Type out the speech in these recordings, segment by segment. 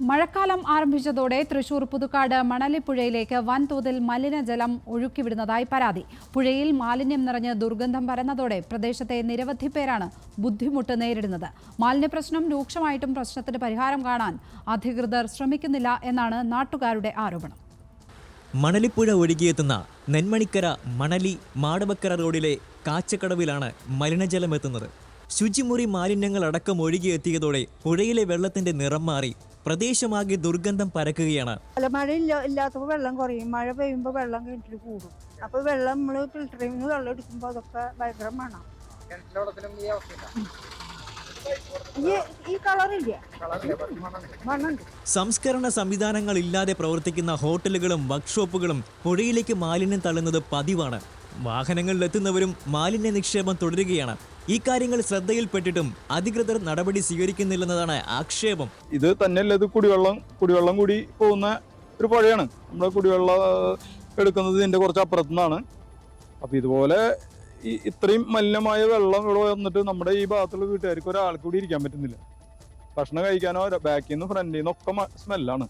മഴക്കാലം ആരംഭിച്ചതോടെ തൃശൂർ പുതുക്കാട് മണലിപ്പുഴയിലേക്ക് വൻതോതിൽ മലിനജലം ഒഴുക്കിവിടുന്നതായി പരാതി. പുഴയിൽ മാലിന്യം നിറഞ്ഞ് ദുർഗന്ധം പരന്നതോടെ പ്രദേശത്തെ നിരവധി പേരാണ് ബുദ്ധിമുട്ട് നേരിടുന്നത്. മാലിന്യ പ്രശ്നം രൂക്ഷമായിട്ടും പ്രശ്നത്തിന് പരിഹാരം കാണാൻ അധികൃതർ ശ്രമിക്കുന്നില്ല എന്നാണ് നാട്ടുകാരുടെ ആരോപണം. മണലിപ്പുഴ ഒഴുകിയെത്തുന്ന നെന്മണിക്കര മണലി മാടവക്കര റോഡിലെ കാച്ചക്കടവിലാണ് മലിനജലം എത്തുന്നത്. ശുചിമുറി മാലിന്യങ്ങൾ അടക്കം ഒഴുകിയെത്തിയതോടെ പുഴയിലെ വെള്ളത്തിന്റെ നിറം മാറി. പ്രദേശമാകെ ദുർഗന്ധം പരക്കുകയാണ്. അല്ല മഴ ഇല്ല ഇല്ലാത്തപ്പോൾ വെള്ളം കുറയും. മഴ പെയ്യുമ്പോൾ വെള്ളം കിണറ്റിൽ കൂടും. അപ്പോൾ വെള്ളം നമ്മൾ ഫിൽറ്ററിൽ നിന്ന് വെള്ളം എടുക്കുമ്പോൾ അതൊക്കെ ഭയങ്കര മണം. സംസ്കരണ സംവിധാനങ്ങൾ ഇല്ലാതെ പ്രവർത്തിക്കുന്ന ഹോട്ടലുകളും വർക്ക്ഷോപ്പുകളും പുഴയിലേക്ക് മാലിന്യം തള്ളുന്നത് പതിവാണ്. വാഹനങ്ങളിലെത്തുന്നവരും മാലിന്യ നിക്ഷേപം തുടരുകയാണ്. ഈ കാര്യങ്ങൾ ശ്രദ്ധയിൽപ്പെട്ടിട്ടും അധികൃതർ നടപടി സ്വീകരിക്കുന്നില്ലെന്നതാണ് ആക്ഷേപം. ഇത് തന്നെയല്ല ഇത് കുടിവെള്ളം കുടിവെള്ളം കൂടി പോകുന്ന ഒരു പുഴയാണ്. നമ്മുടെ കുടിവെള്ളം എടുക്കുന്നത് ഇതിന്റെ കുറച്ച് അപ്പുറത്തു നിന്നാണ് അപ്പൊ ഇതുപോലെ ഈ ഇത്രയും മലിനമായ വെള്ളം ഇവിടെ വന്നിട്ട് നമ്മുടെ ഈ ഭാഗത്തുള്ള വീട്ടുകാർക്ക് ഒരാൾക്ക് കൂടി ഇരിക്കാൻ പറ്റുന്നില്ല. ഭക്ഷണം കഴിക്കാനോ ബാക്കിൽ നിന്ന് ഫ്രണ്ടിൽ നിന്നൊക്കെ സ്മെല്ലാണ്.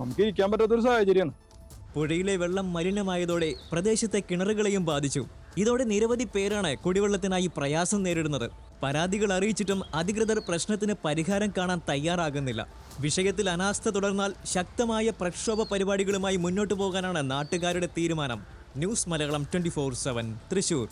നമുക്ക് ഇരിക്കാൻ പറ്റാത്തൊരു സാഹചര്യമാണ്. പുഴയിലെ വെള്ളം മലിനമായതോടെ പ്രദേശത്തെ കിണറുകളെയും ബാധിച്ചു. ഇതോടെ നിരവധി പേരാണ് കുടിവെള്ളത്തിനായി പ്രയാസം നേരിടുന്നത്. പരാതികൾ അറിയിച്ചിട്ടും അധികൃതർ പ്രശ്നത്തിന് പരിഹാരം കാണാൻ തയ്യാറാകുന്നില്ല. വിഷയത്തിൽ അനാസ്ഥ തുടർന്നാൽ ശക്തമായ പ്രക്ഷോഭ പരിപാടികളുമായി മുന്നോട്ടു പോകാനാണ് നാട്ടുകാരുടെ തീരുമാനം. News Malayalam twenty four seven Thrissur.